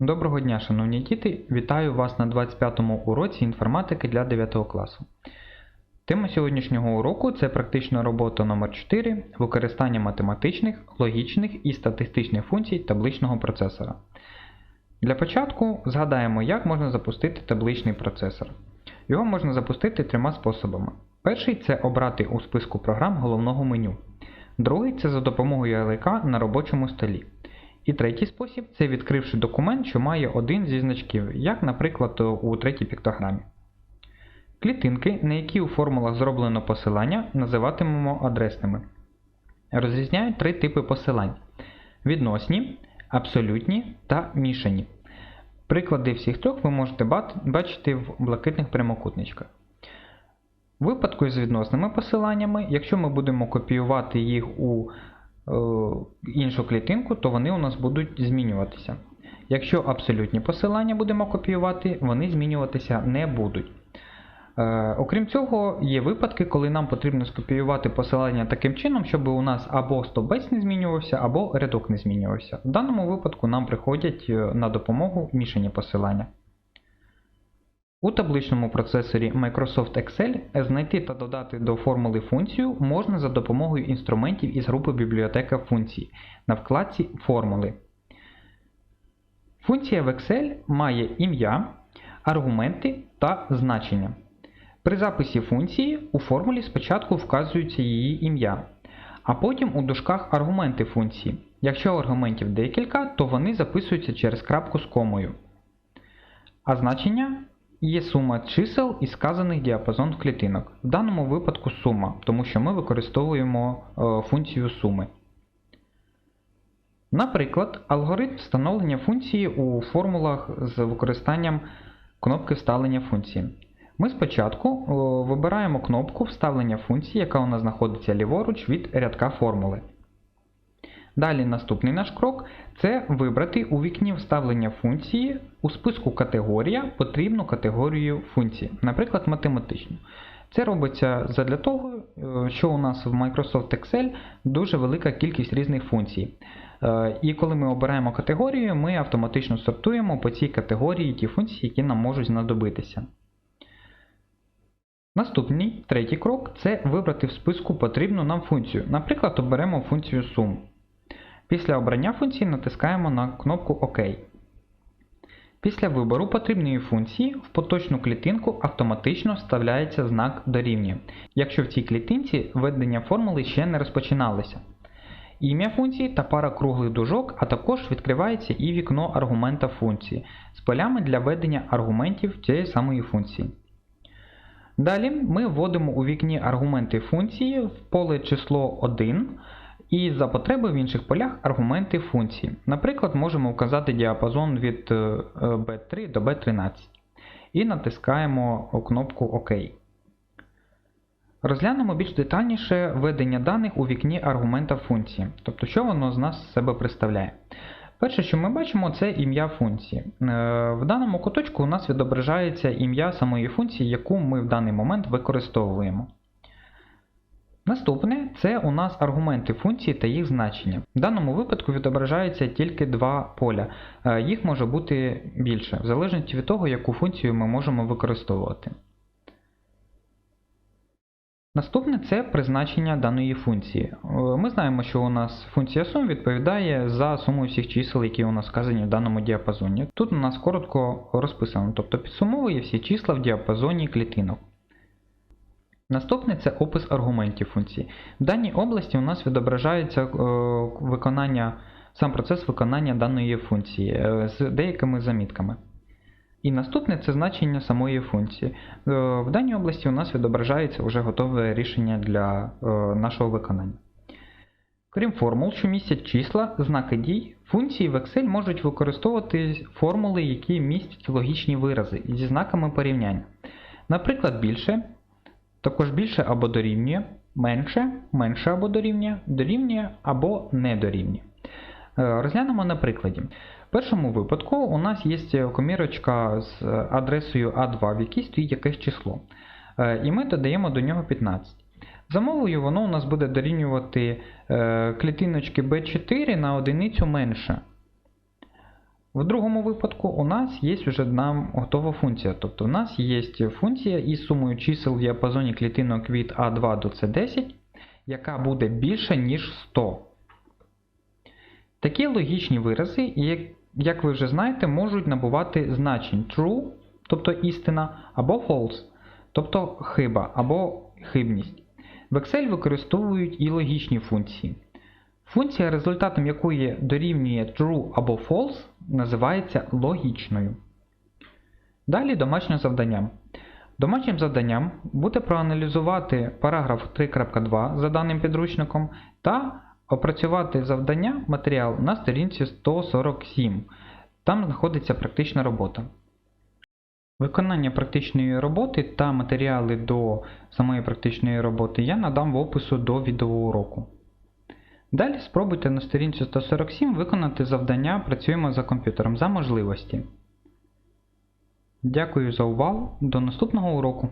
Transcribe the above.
Доброго дня, шановні діти! Вітаю вас на 25-му уроці інформатики для 9 класу. Тема сьогоднішнього уроку це практична робота номер 4 використання математичних, логічних і статистичних функцій табличного процесора. Для початку згадаємо, як можна запустити табличний процесор. Його можна запустити трьома способами. Перший це обрати у списку програм головного меню. Другий це за допомогою ярлика на робочому столі. І третій спосіб це відкривши документ, що має один зі значків, як, наприклад, у третій піктограмі. Клітинки, на які у формулах зроблено посилання, називатимемо адресними. Розрізняють три типи посилань: відносні, абсолютні та мішані. Приклади всіх трьох ви можете бачити в блакитних прямокутничках. В випадку з відносними посиланнями, якщо ми будемо копіювати їх у іншу клітинку, то вони у нас будуть змінюватися. Якщо абсолютні посилання будемо копіювати, вони змінюватися не будуть. Е, окрім цього, є випадки, коли нам потрібно скопіювати посилання таким чином, щоб у нас або стовбець не змінювався, або рядок не змінювався. В даному випадку нам приходять е, на допомогу мішані посилання. У табличному процесорі Microsoft Excel знайти та додати до формули функцію можна за допомогою інструментів із групи бібліотека функцій на вкладці Формули. Функція в Excel має ім'я, аргументи та значення. При записі функції у формулі спочатку вказується її ім'я, а потім у дужках аргументи функції. Якщо аргументів декілька, то вони записуються через крапку з комою. А значення є сума чисел і сказаних діапазон клітинок. В даному випадку сума, тому що ми використовуємо е, функцію суми. Наприклад, алгоритм встановлення функції у формулах з використанням кнопки вставлення функції. Ми спочатку о, вибираємо кнопку вставлення функції, яка у нас знаходиться ліворуч від рядка формули. Далі наступний наш крок це вибрати у вікні вставлення функції у списку категорія потрібну категорію функції, наприклад, математичну. Це робиться задля того, е, що у нас в Microsoft Excel дуже велика кількість різних функцій. Е, І коли ми обираємо категорію, ми автоматично сортуємо по цій категорії ті функції, які нам можуть знадобитися. Наступний третій крок це вибрати в списку потрібну нам функцію. Наприклад, оберемо функцію sum. Після обрання функції натискаємо на кнопку ОК. Після вибору потрібної функції в поточну клітинку автоматично вставляється знак дорівнює, якщо в цій клітинці введення формули ще не розпочиналося. Ім'я функції та пара круглих дужок, а також відкривається і вікно аргумента функції з полями для введення аргументів цієї самої функції. Далі ми вводимо у вікні аргументи функції в поле число 1 і за потреби в інших полях аргументи функції. Наприклад, можемо вказати діапазон від B3 до B13 і натискаємо кнопку ОК. Розглянемо більш детальніше введення даних у вікні аргумента функції, тобто що воно з нас себе представляє. Перше, що ми бачимо, це ім'я функції. Е, В даному куточку у нас відображається ім'я самої функції, яку ми в даний момент використовуємо. Наступне це у нас аргументи функції та їх значення. В даному випадку відображається тільки два поля. Е, Їх може бути більше, в залежності від того, яку функцію ми можемо використовувати. Наступне це призначення даної функції. Е, Ми знаємо, що у нас функція сум відповідає за суму всіх чисел, які у нас вказані в даному діапазоні. Тут у нас коротко розписано, тобто підсумовує всі числа в діапазоні клітинок. Наступне це опис аргументів функції. В даній області у нас відображається е, виконання, сам процес виконання даної функції е, з деякими замітками. І наступне це значення самої функції. Е, В даній області у нас відображається вже готове рішення для нашого виконання. Крім формул, що містять числа, знаки дій, функції в Excel можуть використовувати формули, які містять логічні вирази зі знаками порівняння. Наприклад, більше, також більше або дорівнює, менше, менше або дорівнює, дорівнює або не дорівнює. Е, Розглянемо на прикладі. В першому випадку у нас є комірочка з адресою А2, в якій стоїть якесь число. Е, І ми додаємо до нього 15. За мовою воно у нас буде дорівнювати е, клітиночки B4 на одиницю менше. В другому випадку у нас є вже нам готова функція. Тобто у нас є функція із сумою чисел в діапазоні клітинок від А2 до С10, яка буде більша, ніж 100. Такі логічні вирази, як- ви вже знаєте, можуть набувати значень true, тобто істина, або false, тобто хиба або хибність. В Excel використовують і логічні функції. Функція, результатом якої дорівнює true або false, називається логічною. Далі домашнє завдання. Домашнім завданням буде проаналізувати параграф 3.2 за даним підручником та опрацювати завдання матеріал на сторінці 147. Там знаходиться практична робота. Виконання практичної роботи та матеріали до самої практичної роботи я надам в опису до відеоуроку. Далі спробуйте на сторінці 147 виконати завдання Працюємо за комп'ютером за можливості. Дякую за увагу. До наступного уроку!